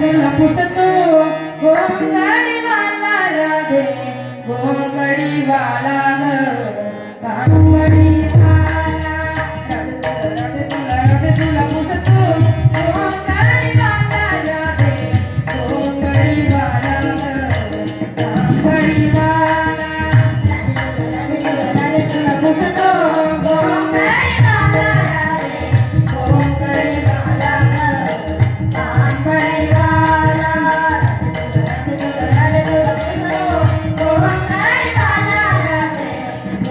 तुला पुसतो. हो गोंगडीवाला राधे हो गोंगडीवाला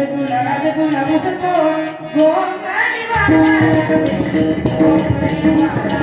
রাজগুণ রাজগুণ বসত গোকালী মাতা রাজগুণ রাজগুণ মাতা